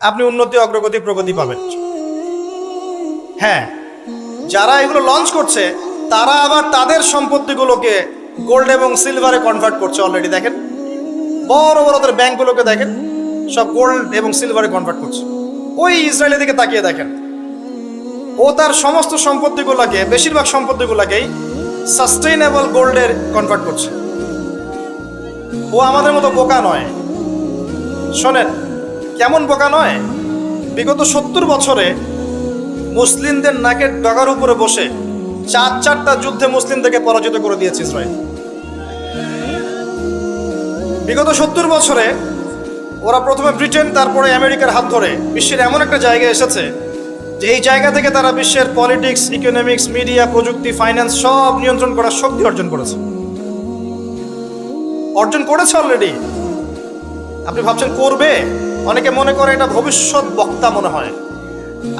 আপনি উন্নতি, অগ্রগতি, প্রগতি পাবেন। হ্যাঁ যারা এগুলো লঞ্চ করছে, তারা আবার তাদের সম্পত্তিগুলোকে গোল্ড এবং সিলভারে কনভার্ট করছে অলরেডি দেখেন। বড় বড় ওদের ব্যাংকগুলোকে দেখেন, সব গোল্ড এবং সিলভারে কনভার্ট করছে। ওই ইসরায়েলের দিকে তাকিয়ে দেখেন। ও তার সমস্ত সম্পত্তিগুলোকে, বেশিরভাগ সম্পত্তিগুলোকেই সাস্টেইনেবল গোল্ডের কনভার্ট করছে। ও আমাদের মতো বোকা নয়। শোনেন কেমন বোকা নয়? বিগত সত্তর বছরে মুসলিমদের নাকের ডগার উপরে বসে চার চারটা যুদ্ধে মুসলিমদেরকে পরাজিত করে দিয়েছে ইসরায়েল। বিগত সত্তর বছরে ওরা প্রথমে ব্রিটেন, তারপরে আমেরিকার হাত ধরে বিশ্বের এমন একটা জায়গায় এসেছে যে এই জায়গা থেকে তারা বিশ্বের পলিটিক্স, ইকোনমিক্স, মিডিয়া, প্রযুক্তি, ফাইন্যান্স সব নিয়ন্ত্রণ করার শক্তি অর্জন করেছে। অর্জন করেছে অলরেডি। আপনি ভাবছেন করবে? অনেকে মনে করে এটা ভবিষ্যৎ বক্তা মনে হয়।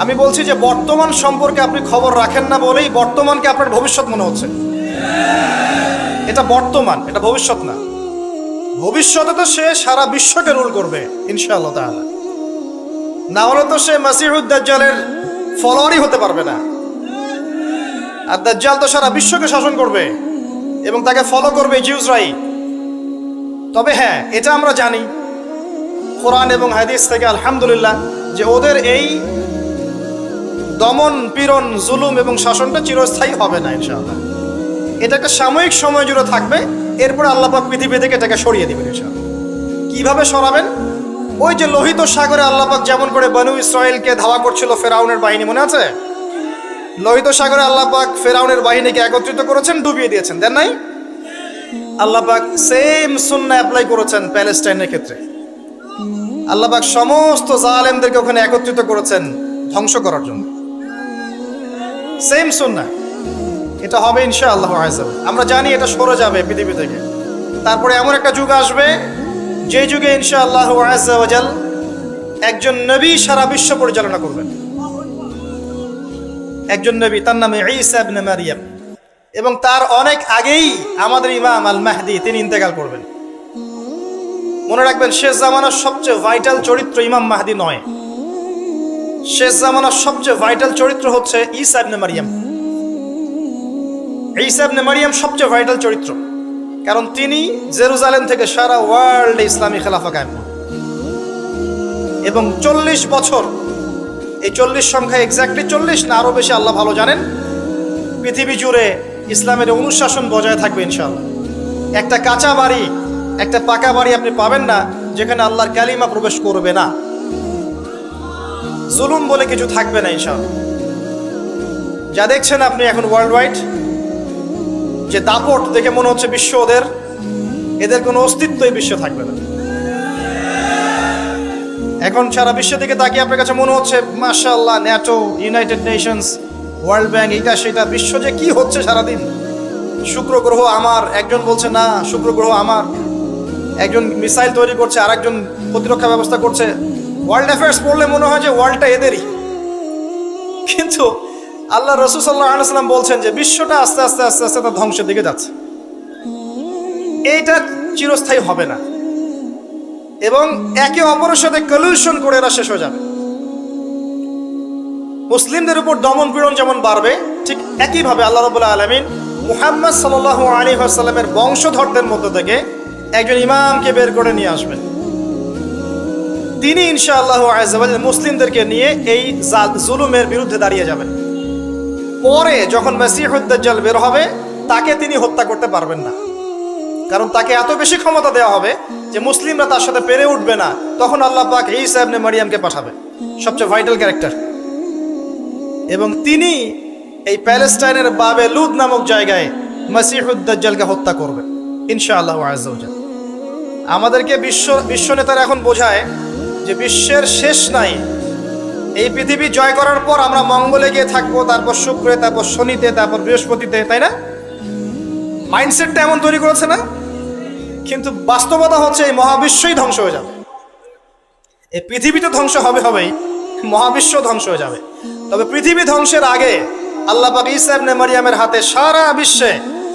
আমি বলছি যে বর্তমান সম্পর্কে আপনি খবর রাখেন না বলেই বর্তমানকে আপনার ভবিষ্যৎ মনে হচ্ছে। এটা বর্তমান, এটা ভবিষ্যৎ না। ভবিষ্যতে তো সে সারা বিশ্বকে রুল করবে, ইনশাআল্লাহ না হলে তো সে মাসিহুদ্দাজ্জালের ফলোয়ারই হতে পারবে না। আর দাজ্জাল তো সারা বিশ্বকে শাসন করবে এবং তাকে ফলো করবে জিউসরাই তবে হ্যাঁ এটা আমরা জানি। কোরআন এবং হাদিস থেকে আলহামদুলিল্লাহ যে ওদের এই দমন, পীড়ন, জুলুম এবং শাসনটা চিরস্থায়ী হবে না, ইনশাআল্লাহ। এটা একটা সাময়িক সময় জুড়ে থাকবে, এরপর আল্লাপাক পৃথিবী থেকে এটাকে সরিয়ে দিবেন, ইনশাআল্লাহ। কীভাবে সরাবেন? ওই যে লোহিত সাগরে আল্লাপাক যেমন করে বনু ইসরায়েলকে ধাওয়া করছিল ফেরাউনের বাহিনী, মনে আছে? লোহিত সাগরে আল্লাপাক ফেরাউনের বাহিনীকে একত্রিত করেছেন, ডুবিয়ে দিয়েছেন, দেন নাই? আল্লাপাক সেম সুন্না অ্যাপ্লাই করেছেন প্যালেস্টাইনের ক্ষেত্রে। আল্লাপাক সমস্ত জালেমদেরকে ওখানে একত্রিত করেছেন ধ্বংস করার জন্য। সেম সুন্না এটা হবে ইনশা আল্লাহ আমরা জানি এটা সরে যাবে পৃথিবী থেকে। তারপরে এমন একটা যুগ আসবে, যে যুগে ইনশা আল্লাহ একজন নবী সারা বিশ্ব পরিচালনা করবেন। একজন নবী, তার নামে ঈসা ইবনে মারিয়াম। এবং তার অনেক আগেই আমাদের ইমাম আল মাহদি তিনি ইন্তেকাল করবেন। মনে রাখবেন, শেষ জামানার সবচেয়ে ভাইটাল চরিত্র ইমাম মাহাদি নয়। শেষ জামানার সবচেয়ে ভাইটাল চরিত্র হচ্ছে ঈসা ইবনে মারিয়াম। ইবনে মারিয়াম সবচেয়ে ভাইটাল চরিত্র। কারণ তিনি জেরুজালেম থেকে সারা ওয়ার্ল্ডে ইসলামী খেলাফা কায়েম এবং চল্লিশ বছর, এই চল্লিশ সংখ্যা এক্স্যাক্টলি চল্লিশ না, আরও বেশি আল্লাহ ভালো জানেন, পৃথিবী জুড়ে ইসলামের অনুশাসন বজায় থাকবে ইনশাআল্লাহ। একটা কাঁচা বাড়ি একটা পাকা বাড়ি আপনি পাবেন না, যেখানে আল্লাহর কালিমা প্রবেশ করবে না। জুলুম বলে কিছু থাকবে না, ইনশাআল্লাহ। যা দেখছেন আপনি এখন ওয়ার্ল্ড ওয়াইড যে দাপট দেখে মনে হচ্ছে বিশ্ব ওদের, এদের কোনো অস্তিত্বই বিশ্ব থাকবে না। এখন সারা বিশ্ব থেকে তাকিয়ে আপনার কাছে মনে হচ্ছে, মাশাআল্লাহ, NATO, United Nations, World Bank, এটা সেটা, বিশ্ব যে কি হচ্ছে সারাদিন। শুক্র গ্রহ আমার, একজন বলছে, না, শুক্র গ্রহ আমার। একজন মিসাইল তৈরি করছে আর একজন প্রতিরক্ষা ব্যবস্থা করছে। ওয়ার্ল্ড অ্যাফেয়ার্স পড়লে মনে হয় যে ওয়ার্ল্ডটা এদেরই। কিন্তু আল্লাহ রসুল সাল্লাহ আলাইসাল্লাম বলছেন যে বিশ্বটা আস্তে আস্তে আস্তে আস্তে তার ধ্বংসের দিকে যাচ্ছে। এইটা চিরস্থায়ী হবে না। এবং একে অপরের সাথে কলিউশন করে এরা শেষ হয়ে যাবে। মুসলিমদের উপর দমন পীড়ন যেমন বাড়বে, ঠিক একইভাবে আল্লাহ রবুল্লাহ আলমিন মুহাম্মদ সাল্লাহ আলী আসাল্লামের বংশধরদের মধ্য থেকে একজন ইমামকে বের করে নিয়ে আসবেন। তিনি ইনশাআল্লাহ আজাল মুসলিমদেরকে নিয়ে এই জুলুমের বিরুদ্ধে দাঁড়িয়ে যাবেন। পরে যখন মেসিহুদ্দাল বের হবে, তাকে তিনি হত্যা করতে পারবেন না। কারণ তাকে এত বেশি ক্ষমতা দেওয়া হবে যে মুসলিমরা তার সাথে পেরে উঠবে না। তখন আল্লাহ পাক এই সাহেবনে মারিয়ামকে পাঠাবে, সবচেয়ে ভাইটাল ক্যারেক্টার। এবং তিনি এই প্যালেস্টাইনের বাবে লুদ নামক জায়গায় মাসিহুদ্দাজ্জালকে হত্যা করবেন, ইনশাআল্লাহ আজাল আমাদেরকে বিশ্ব বিশ্ব নেতারা এখন বোঝায় যে বিশ্বের শেষ নাই। এই পৃথিবী জয় করার পর আমরা মঙ্গলে গিয়ে থাকব, তারপর শুক্রে, তারপর শনিতে, তারপর বৃহস্পতিতে, তাই না? মাইন্ডসেটটা এমন তৈরি করেছে না? কিন্তু বাস্তবতা হচ্ছে এই মহাবিশ্বই ধ্বংস হয়ে যাবে। এই পৃথিবী তো ধ্বংস হবে হবেই, মহাবিশ্ব ধ্বংস হয়ে যাবে। তবে পৃথিবী ধ্বংসের আগে আল্লাহ পাক ঈসা ইবনে মারিয়ামের হাতে সারা বিশ্বে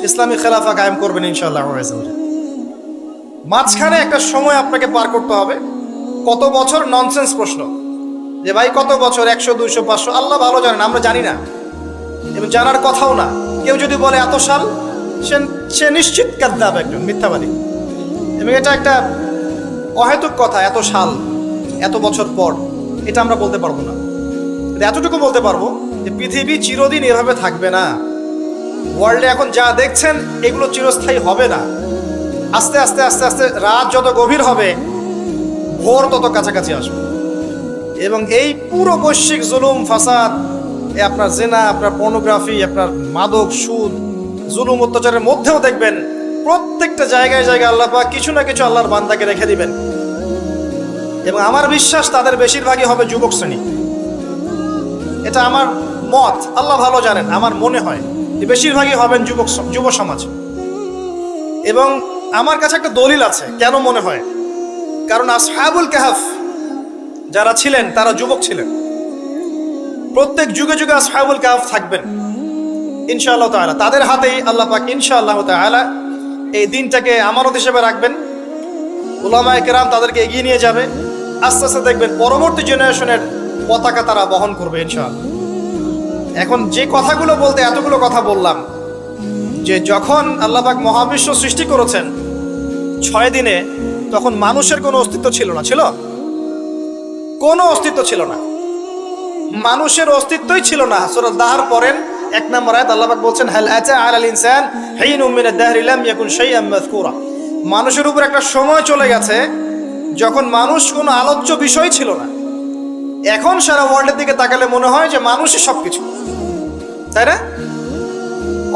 ইসলামী খেলাফা কায়েম করবেন ইনশাআল্লাহ মাঝখানে একটা সময় আপনাকে পার করতে হবে। কত বছর? ননসেন্স প্রশ্ন। যে ভাই, কত বছর? একশো, দুইশো, পাঁচশো? আল্লাহ ভালো জানেন, আমরা জানি না। এবং জানার কথাও না। কেউ যদি বলে, এত সাল? সে সে নিশ্চিত কাদ্দাব একজন, মিথ্যাবাদী। এবং এটা একটা অহেতুক কথা, এত সাল, এত বছর পর। এটা আমরা বলতে পারব না। এতটুকু বলতে পারব যে পৃথিবী চিরদিন এভাবে থাকবে না। ওয়ার্ল্ডে এখন যা দেখছেন, এগুলো চিরস্থায়ী হবে না। আস্তে আস্তে আস্তে আস্তে, রাত যত গভীর হবে, ভোর তত কাছাকাছি আসবে। এবং এই পুরো বৈশ্বিক জুলুম, ফাসাদ আপনার জেনা, আপনার পর্নোগ্রাফি আপনার মাদক, সুদ, জুলুম, অত্যাচারের মধ্যেও দেখবেন, প্রত্যেকটা জায়গায় জায়গায় আল্লাহ পাক কিছু না কিছু আল্লাহর বান্দাকে রেখে দিবেন। এবং আমার বিশ্বাস তাদের বেশিরভাগই হবে যুবক শ্রেণি। এটা আমার মত, আল্লাহ ভালো জানেন, আমার মনে হয়। বেশিরভাগই হবেন যুবক যুব সমাজ। এবং আমার কাছে একটা দলিল আছে, কেন মনে হয়? কারণ আসহাবুল কাহাফ যারা ছিলেন, তারা যুবক ছিলেন। প্রত্যেক যুগে যুগে আসহাবুল কাহাফ থাকবেন, ইনশাআল্লাহ তাআলা। তাদের হাতেই আল্লাহ পাক ইনশাআল্লাহ তাআলা এই দিনটাকে আমানত হিসেবে রাখবেন। উলামায়ে কেরাম তাদেরকে এগিয়ে নিয়ে যাবে। আস্তে আস্তে দেখবেন পরবর্তী জেনারেশনের পতাকা তারা বহন করবে ইনশাআল্লাহ। এখন যে কথাগুলো বলতে এতগুলো কথা বললাম যে যখন আল্লাহবাক মহাবিশ্ব সৃষ্টি করেছেন, ছয় দিনে তখন মানুষের কোনো অস্তিত্ব ছিল না, ছিল? কোনো অস্তিত্ব ছিল না। মানুষের অস্তিত্বই ছিল না। সূরা দাহার পরেন এক নম্বর আয়াত আল্লাহ পাক বলছেন, হাল আতা আলাল ইনসান হিনুম মিন আদ-দাহরি লাম ইয়াকুন শাইআন মাযকুরা। মানুষের উপর একটা সময় চলে গেছে যখন মানুষ কোনো আলোচ্য বিষয় ছিল না। এখন সারা ওয়ার্ল্ডের দিকে তাকালে মনে হয় যে মানুষই সবকিছু। তাই না?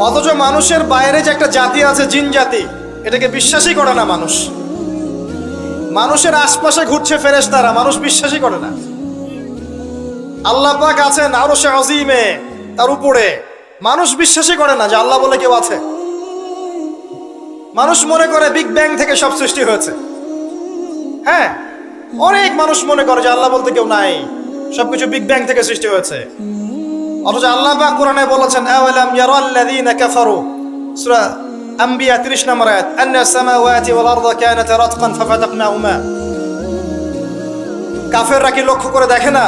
অথচ মানুষের বাইরে যে একটা জাতি আছে জিন জাতি, এটাকে বিশ্বাসই করে না মানুষ। মানুষের আশপাশে ঘুরছে ফেরেশতারা, মানুষ বিশ্বাসই করে না। আল্লাহ পাক আছেন আরও সে আজিমে, তার উপরে। মানুষ বিশ্বাসই করে না যে আল্লাহ বলে কেউ আছে। মানুষ মনে করে বিগ ব্যাং থেকে সব সৃষ্টি হয়েছে। হ্যাঁ অনেক মানুষ মনে করে যে আল্লাহ বলতে কেউ নাই। সবকিছু বিগ ব্যাং থেকে সৃষ্টি হয়েছে। অথচ আল্লাহ পাক কোরআনে বলেছেন, আওয়ালাম ইয়ারাল্লাযীনা কাফারু? সূরা আম্বিয়া 30 নম্বর আয়াত, আন্না সামাওয়াতি ওয়াল আরদা কানাতা রাতকান ফাফাতাকনাহুমা কাফেররা কি লক্ষ্য করে দেখে না?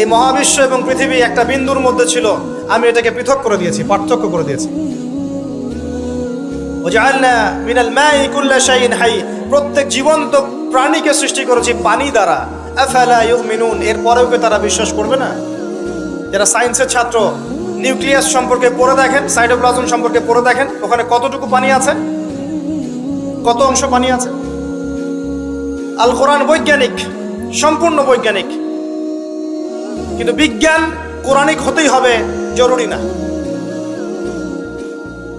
এই মহাবিশ্ব এবং পৃথিবী একটা বিন্দুর মধ্যে ছিল। আমি এটাকে পৃথক করে দিয়েছি, পার্থক্য করে দিয়েছি। মিনাল হাই। প্রত্যেক জীবন্ত প্রাণীকে সৃষ্টি করেছি পানি দ্বারা। এরপরেও কি তারা বিশ্বাস করবে না? যারা সায়েন্সের ছাত্র নিউক্লিয়াস সম্পর্কে পড়ে দেখেন সাইটোপ্লাজম সম্পর্কে পড়ে দেখেন, ওখানে কতটুকু পানি আছে? কত অংশ পানি আছে? আল কোরআন বৈজ্ঞানিক, সম্পূর্ণ বৈজ্ঞানিক। কিন্তু বিজ্ঞান কোরআনিক হতেই হবে, জরুরি না।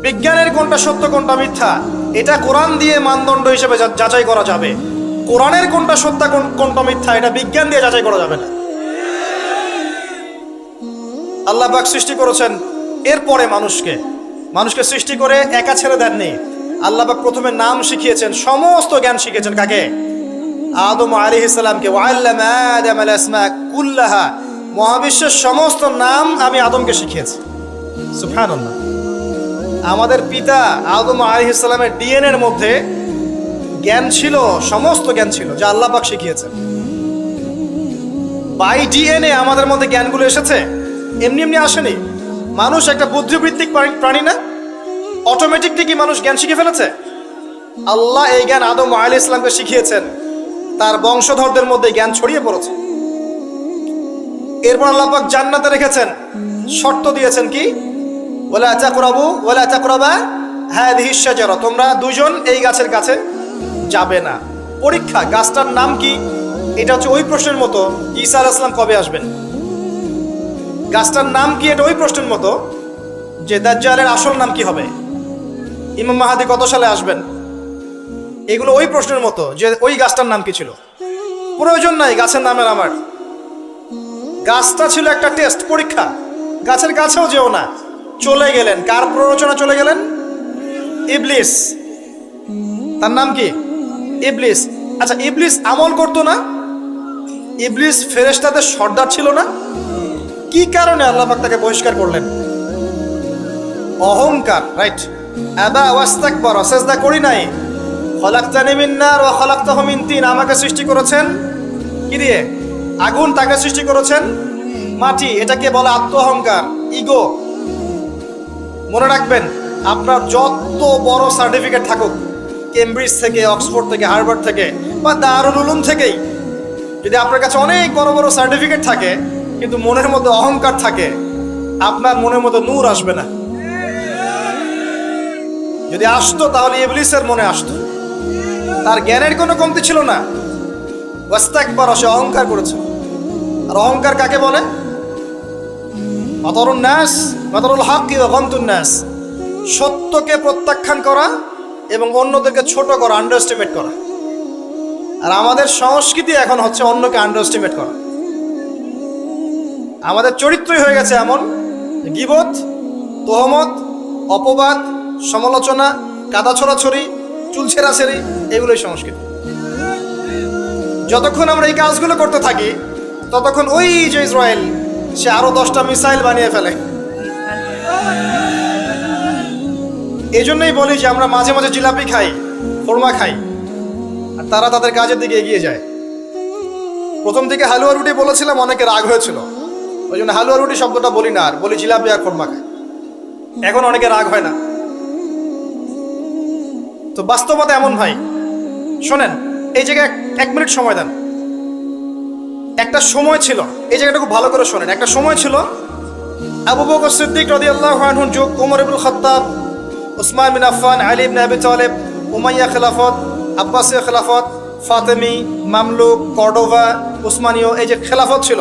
বিজ্ঞানের কোনটা সত্য, কোনটা মিথ্যা, এটা কোরআন দিয়ে মানদণ্ড হিসেবে যাচাই করা যাবে। কোরআনের কোনটা সত্য, কোন- কোনটা মিথ্যা, এটা বিজ্ঞান দিয়ে যাচাই করা যাবে না। আল্লাহ পাক সৃষ্টি করেছেন এরপরে মানুষকে। মানুষকে সৃষ্টি করে একা ছেড়ে দেননি। আল্লাহ পাক প্রথমে নাম শিখিয়েছেন, সমস্ত জ্ঞান শিখিয়েছেন কাকে? আদম আলী ইসলামকে কুল্লাহা। মহাবিশ্বের সমস্ত নাম আমি আদমকে শিখিয়েছি। সুফানুল্লাহ আমাদের পিতা আদম আলী ইসলামের ডিএনএর মধ্যে জ্ঞান ছিল, সমস্ত জ্ঞান ছিল, যা আল্লাহ পাক শিখিয়েছেন। বাই ডিএনএ আমাদের মধ্যে জ্ঞানগুলো এসেছে? এমনি এমনি আসেনি মানুষ একটা বুদ্ধিবৃত্তিক প্রাণী- না? অটোমেটিকলি কি মানুষ জ্ঞান শিখে ফেলেছে? আল্লাহ এই জ্ঞান আদম আলী ইসলামকে শিখিয়েছেন। তার বংশধরদের মধ্যে জ্ঞান ছড়িয়ে পড়েছে। এরপর আল্লাপাক জান্নাতে রেখেছেন। শর্ত দিয়েছেন কি? ওলা চাকরাবু ওলা চাকরাবা হ্যাঁ দিহিসাজারা তোমরা দুজন এই গাছের কাছে যাবে না। পরীক্ষা, গাছটার নাম কি? এটা হচ্ছে ওই প্রশ্নের মতো ঈসা আলাইহিস সালাম কবে আসবেন? গাছটার নাম কি এটা ওই প্রশ্নের মতো? যে দাজ্জালের আসল নাম কি হবে? ইমাম মাহাদি কত সালে আসবেন? এগুলো ওই প্রশ্নের মতো, যে ওই গাছটার নাম কি ছিল? প্রয়োজন নাই, গাছের নামের আমার। গাছটা ছিল একটা টেস্ট, পরীক্ষা। গাছের কাছেও যেও না। চলে গেলেন। কার প্ররোচনা চলে গেলেন? ইবলিস। তার নাম কি? ইবলিস। আচ্ছা ইবলিস আমল করতো না? ইবলিস ফেরেশতাদের সর্দার ছিল না? কি কারণে আল্লাহ পাক তাকে বহিষ্কার করলেন? অহংকার রাইট আদা ওয়াস্তাকবার সেজদা করি নাই। খলাক্তানি মিন নার ওয়া খলাক্তাহু মিন তিন। আমাকে সৃষ্টি করেছেন কি দিয়ে? আগুন তাকে সৃষ্টি করেছেন মাটি। এটাকে বলে আত্ম অহংকার ইগো। মনে রাখবেন, আপনার যত বড় সার্টিফিকেট থাকুক, কেমব্রিজ থেকে, অক্সফোর্ড থেকে, হার্ভার্ড থেকে বা দারুল উলুম থেকেই, যদি আপনার কাছে অনেক বড় বড় সার্টিফিকেট থাকে কিন্তু মনের মধ্যে অহংকার থাকে, আপনার মনের মধ্যে নূর আসবে না। যদি আসতো, তাহলে ইবলিসের মনে আসতো। তার জ্ঞানের কোনো কমতি ছিল না। ওয়াস্তাকবার, সে অহংকার করেছে। আর অহংকার কাকে বলে? ন্যাস অতরুল হক কি সত্যকে প্রত্যাখ্যান করা এবং অন্যদেরকে ছোট করা আন্ডার এস্টিমেট করা। আর আমাদের সংস্কৃতি এখন হচ্ছে অন্যকে আন্ডার এস্টিমেট করা। আমাদের চরিত্রই হয়ে গেছে এমন। গিবত, তোহমত, অপবাদ, সমালোচনা, কাদা ছড়াছড়ি, চুল ছেঁড়াছেড়ি এগুলোই সংস্কৃতি। যতক্ষণ আমরা এই কাজগুলো করতে থাকি, ততক্ষণ ওই যে ইসরায়েল, সে আরও দশটা মিসাইল বানিয়ে ফেলে। এই জন্যই বলি যে আমরা মাঝে মাঝে জিলাপি খাই, খোরমা খাই, আর তারা তাদের কাজের দিকে এগিয়ে যায়। প্রথম দিকে হালুয়া রুটি বলেছিলাম, অনেকে রাগ হয়েছিল। ওই জন্য হালুয়া রুটি শব্দটা বলি না আর বলি জিলাপি আর খোরমা খাই এখন অনেকে রাগ হয় না। তো বাস্তবতা এমন ভাই, শোনেন, এই জায়গায় এক- মিনিট সময় দেন। একটা সময় ছিল, এই জায়গাটা খুব ভালো করে শোনেন, একটা সময় ছিল, আবু বকর সিদ্দিক রাদিয়াল্লাহু আনহুর যুগ, উমর ইবনুল খাত্তাব ওসমান বিন আফফান, আলী ইবনে আবি তালেব, উমাইয়া খেলাফত, আব্বাসীয় খেলাফত, ফাতেমি, মামলুক, কর্ডোভা, উসমানীয়, এই যে খেলাফত ছিল।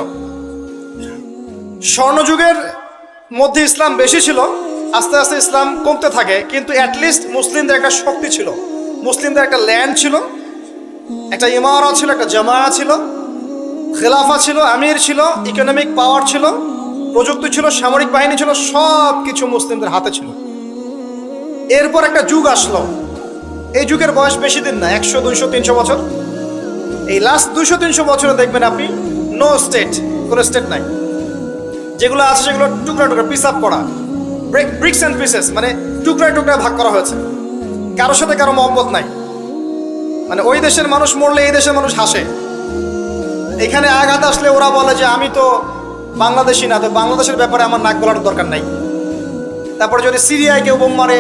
স্বর্ণযুগের মধ্যে ইসলাম বেশি ছিল, আস্তে আস্তে ইসলাম কমতে থাকে, কিন্তু অ্যাটলিস্ট মুসলিমদের একটা শক্তি ছিল। মুসলিমদের একটা ল্যান্ড ছিল, একটা ইমারত ছিল, একটা জামা ছিল, খেলাফা ছিল, আমির ছিল ইকোনমিক পাওয়ার ছিল, প্রযুক্তি ছিল, সামরিক বাহিনী ছিল সব কিছু মুসলিমদের হাতে ছিল। এরপর একটা যুগ আসলো। এই যুগের বয়স বেশি দিন না, একশো, দুইশো, তিনশো বছর। এই লাস্ট দুইশো, তিনশো বছরে দেখবেন আপনি নো স্টেট কোনো স্টেট নাই। যেগুলো আছে সেগুলো টুকরা টুকরা পিস আপ করা। ব্রেক ব্রিক্স অ্যান্ড পিসেস মানে টুকরায় টুকরায় ভাগ করা হয়েছে। কারোর সাথে কারও মহব্বত নাই। মানে ওই দেশের মানুষ মরলে এই দেশের মানুষ হাসে। এখানে আঘাত আসলে ওরা বলে যে, আমি তো বাংলাদেশি না, তো বাংলাদেশের ব্যাপারে আমার নাক গলার দরকার নাই। তারপরে যদি সিরিয়ায় কেউ বোম মারে,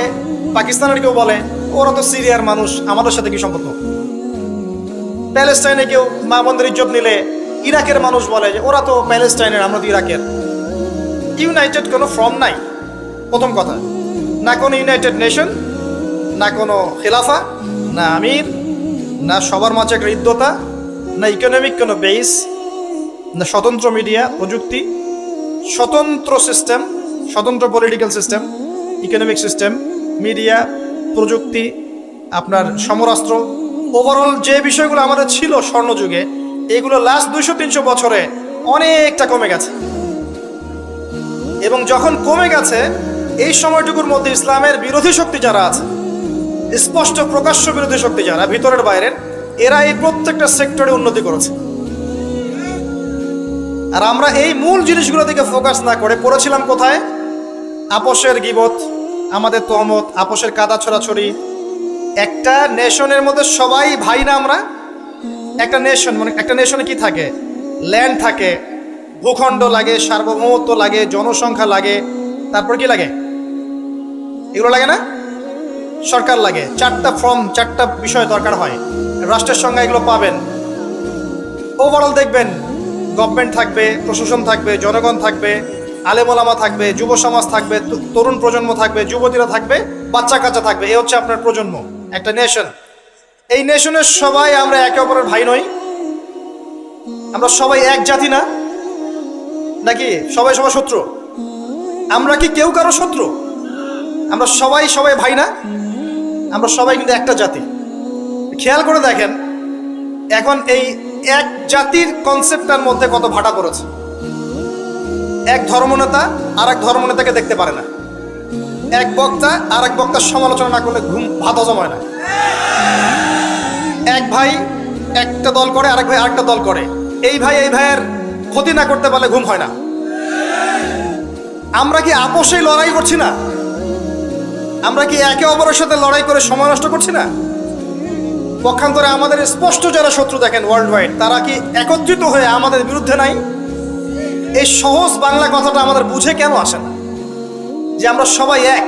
পাকিস্তানের কেউ বলে, ওরা তো সিরিয়ার মানুষ, আমাদের সাথে কি সম্পর্ক? প্যালেস্টাইনে কেউ মা বন্ধের ইজ্জত নিলে ইরাকের মানুষ বলে যে, ওরা তো প্যালেস্টাইনের, আমরা তো ইরাকের। ইউনাইটেড কোনো ফর্ম নাই। প্রথম কথা, না কোনো ইউনাইটেড নেশন, না কোনো খেলাফা, না আমির, না সবার মাঝে একটা না ইকোনমিক কোনো বেস না স্বতন্ত্র মিডিয়া, প্রযুক্তি, স্বতন্ত্র সিস্টেম, স্বতন্ত্র political system, economic system, media, প্রযুক্তি, আপনার সমরাস্ত্র ওভারঅল যে বিষয়গুলো আমাদের ছিল স্বর্ণযুগে, এগুলো লাস্ট দুশো তিনশো বছরে অনেকটা কমে গেছে। এবং যখন কমে গেছে, এই সময়টুকুর মধ্যে ইসলামের বিরোধী শক্তি যারা আছে, স্পষ্ট প্রকাশ্য বিরোধী শক্তি যারা ভিতরের বাইরের, এরা এই প্রত্যেকটা সেক্টরে উন্নতি করেছে। আর আমরা এই মূল জিনিসগুলো দিকে ফোকাস না করে পড়েছিলাম কোথায়? আপোষের গিবত, আমাদের তহমত, আপোষের কাদা ছড়াছড়ি। একটা নেশনের মধ্যে সবাই ভাই না আমরা? একটা নেশন মানে একটা নেশনে কি থাকে? ল্যান্ড থাকে। ভূখণ্ড লাগে, সার্বভৌমত্ব লাগে, জনসংখ্যা লাগে। তারপর কি লাগে? এগুলো লাগে না? সরকার লাগে। চারটা ফর্ম, চারটা বিষয় দরকার হয়। রাষ্ট্রের সঙ্গে এগুলো পাবেন। ওভারঅল দেখবেন গভর্নমেন্ট থাকবে, প্রশাসন থাকবে, জনগণ থাকবে, আলেমোলামা থাকবে, যুব সমাজ থাকবে তরুণ প্রজন্ম থাকবে, যুবতীরা থাকবে বাচ্চা কাচ্চা থাকবে। এ হচ্ছে আপনার প্রজন্ম, একটা নেশন এই নেশনের সবাই আমরা একে অপরের ভাই নই। আমরা সবাই এক জাতি না। নাকি সবাই সবাই শত্রু? আমরা কি কেউ কারও শত্রু? আমরা সবাই সবাই ভাই না? আমরা সবাই কিন্তু একটা জাতি। খেয়াল করে দেখেন, এখন এই এক জাতির কনসেপ্টটার মধ্যে কত ভাটা পড়েছে। এক ধর্মনেতা আর এক ধর্মনেতাকে দেখতে পারে না। এক বক্তা আর এক বক্তার সমালোচনা না করলে ঘুম ভাত হজম হয় না। এক ভাই একটা দল করে, আরেক ভাই আরেকটা দল করে। এই ভাই, এই ভাইয়ের ক্ষতি না করতে পারলে ঘুম হয় না। আমরা কি আপোষেই লড়াই করছি না? আমরা কি একে অপরের সাথে লড়াই করে সময় নষ্ট করছি না? পক্ষান্তরে আমাদের স্পষ্ট যারা শত্রু দেখেন ওয়ার্ল্ড ওয়াইড তারা কি একত্রিত হয়ে আমাদের বিরুদ্ধে নাই? এই সহজ বাংলা কথাটা আমাদের বুঝে কেন আসে না? যে আমরা সবাই এক,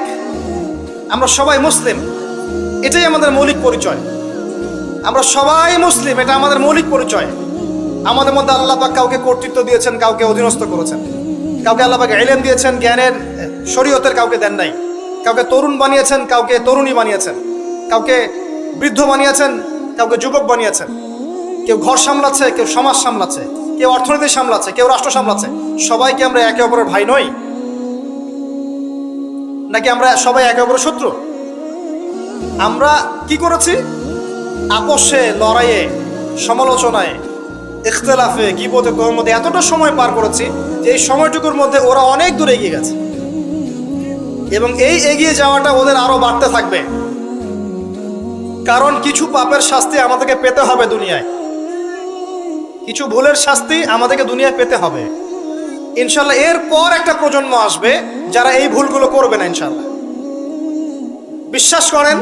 আমরা সবাই মুসলিম, এটাই আমাদের মৌলিক পরিচয়। আমরা সবাই মুসলিম, এটা আমাদের মৌলিক পরিচয়। আমাদের মধ্যে আল্লাহ পাক কাউকে কর্তৃত্ব দিয়েছেন, কাউকে অধীনস্থ করেছেন। কাউকে আল্লাহ পাক দিয়েছেন, জ্ঞানের শরীয়তের কাউকে দেন নাই। কাউকে তরুণ বানিয়েছেন, কাউকে তরুণী বানিয়েছেন। কাউকে বৃদ্ধ বানিয়েছেন, কাউকে যুবক বানিয়েছেন। কেউ ঘর সামলাচ্ছে, কেউ সমাজ সামলাচ্ছে, কেউ অর্থনীতি সামলাচ্ছে, কেউ রাষ্ট্র সামলাচ্ছে। সবাইকে আমরা একে অপরের ভাই নই। নাকি আমরা সবাই একে অপরের শত্রু? আমরা কি করেছি? আপোষে, লড়াইয়ে, সমালোচনায় ইখতলাফে, গিবতে মধ্যে এতটা সময় পার করেছি যে এই সময়টুকুর মধ্যে ওরা অনেক দূর এগিয়ে গেছে। এবং এই এগিয়ে যাওয়াটা ওদের আরও বাড়তে থাকবে। কারণ কিছু পাপের শাস্তি আমাদেরকে পেতে হবে দুনিয়ায়। কিছু ভুলের শাস্তি আমাদেরকে দুনিয়ায় পেতে হবে। ইনশাল্লাহ এরপর একটা প্রজন্ম আসবে যারা এই ভুলগুলো করবে না ইনশাল্লাহ। বিশ্বাস করেন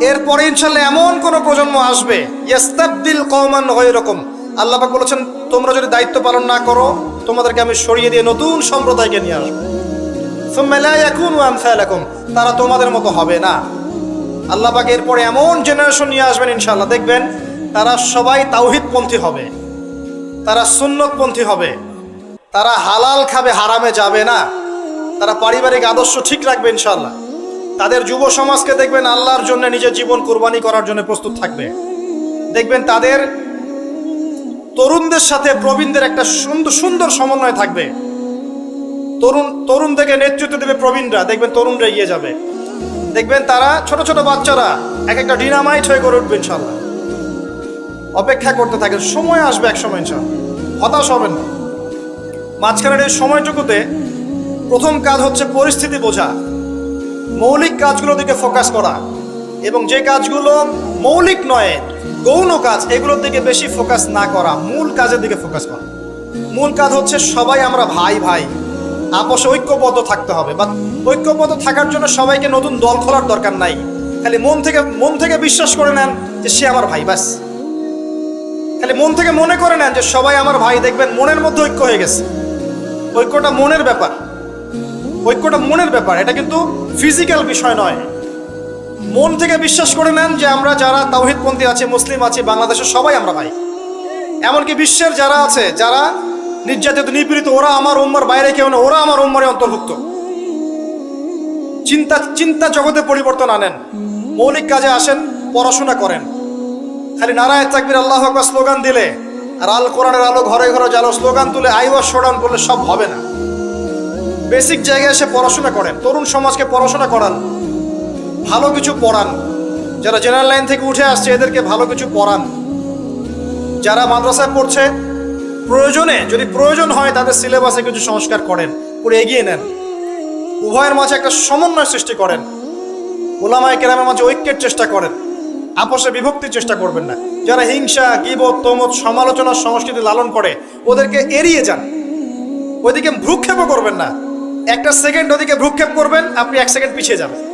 এরপরে ইনশাল্লাহ এমন কোন প্রজন্ম আসবে ইস্তাবদিল কওমান রকম আল্লাহ পাক বলেছেন, তোমরা যদি দায়িত্ব পালন না করো, তোমাদেরকে আমি সরিয়ে দিয়ে নতুন সম্প্রদায়কে নিয়ে আসব। তারা তোমাদের মতো হবে না। আল্লাহ পাক এরপরে এমন জেনারেশন নিয়ে আসবেন ইনশাল্লাহ দেখবেন, তারা সবাই তাওহিদপন্থী হবে। তারা সুন্নতপন্থী হবে। তারা হালাল খাবে, হারামে যাবে না। তারা পারিবারিক আদর্শ ঠিক রাখবে ইনশাল্লাহ তাদের যুব সমাজকে দেখবেন, আল্লাহর জন্য নিজের জীবন কোরবানি করার জন্য প্রস্তুত থাকবে। দেখবেন, তাদের তরুণদের সাথে প্রবীণদের একটা সুন্দর সুন্দর সমন্বয় থাকবে। তরুণ তরুণ থেকে নেতৃত্ব দেবে প্রবীণরা। দেখবেন তরুণরা এগিয়ে যাবে। দেখবেন তারা ছোট ছোট বাচ্চারা এক একটা ডিনামাইট হয়ে গড়ে উঠবে ইনশাল্লাহ অপেক্ষা করতে থাকেন। সময় আসবে এক সময় ইনশাল্লাহ হতাশ হবেন না। মাঝখানের এই সময়টুকুতে প্রথম কাজ হচ্ছে পরিস্থিতি বোঝা। মৌলিক কাজগুলোর দিকে ফোকাস করা। এবং যে কাজগুলো মৌলিক নয় গৌণ কাজ, এগুলোর দিকে বেশি ফোকাস না করা, মূল কাজের দিকে ফোকাস করা। মূল কাজ হচ্ছে সবাই আমরা ভাই ভাই। আপোষে ঐক্যবদ্ধ থাকতে হবে বা ঐক্যবদ্ধ থাকার জন্য সবাইকে নতুন দল খোলার দরকার নাই। খালি মন থেকে মন থেকে বিশ্বাস করে নেন যে সে আমার ভাই, ব্যাস। খালি মন থেকে মনে করে নেন যে সবাই আমার ভাই, দেখবেন মনের মধ্যে ঐক্য হয়ে গেছে। ঐক্যটা মনের ব্যাপার। ঐক্যটা মনের ব্যাপার, এটা কিন্তু ফিজিক্যাল বিষয় নয়। মন থেকে বিশ্বাস করে নেন যে আমরা যারা তাওহিদপন্থী আছে, মুসলিম আছি, বাংলাদেশের সবাই আমরা ভাই। এমনকি বিশ্বের যারা আছে, যারা নির্যাতিত, নিপীড়িত, ওরা আমার উম্মার বাইরে কেউ না ওরা আমার উম্মারে অন্তর্ভুক্ত। চিন্তা চিন্তা জগতে পরিবর্তন আনেন, মৌলিক কাজে আসেন, পড়াশোনা করেন। খালি নারায় তাকবির আল্লাহ আকবার স্লোগান দিলে আর আল কোরআনের আলো ঘরে ঘরে জালো স্লোগান তুলে আইওয়াস শোডাউন করলে সব হবে না। বেসিক জায়গায় এসে পড়াশোনা করেন, তরুণ সমাজকে পড়াশোনা করান ভালো কিছু পড়ান। যারা জেনারেল লাইন থেকে উঠে আসছে, এদেরকে ভালো কিছু পড়ান। যারা মাদ্রাসায় পড়ছে, প্রয়োজনে, যদি প্রয়োজন হয়, তাদের সিলেবাসে কিছু সংস্কার করেন, করে এগিয়ে নেন। উভয়ের মাঝে একটা সমন্বয় সৃষ্টি করেন। ওলামায় কেরামের মাঝে ঐক্যের চেষ্টা করেন। আপসে বিভক্তির চেষ্টা করবেন না। যারা হিংসা, গিবত, তমত সমালোচনার সংস্কৃতি লালন করে, ওদেরকে এড়িয়ে যান। ওইদিকে ভ্রুক্ষেপও করবেন না। একটা সেকেন্ড ওদিকে ভ্রুক্ষেপ করবেন, আপনি এক সেকেন্ড পিছিয়ে যাবেন।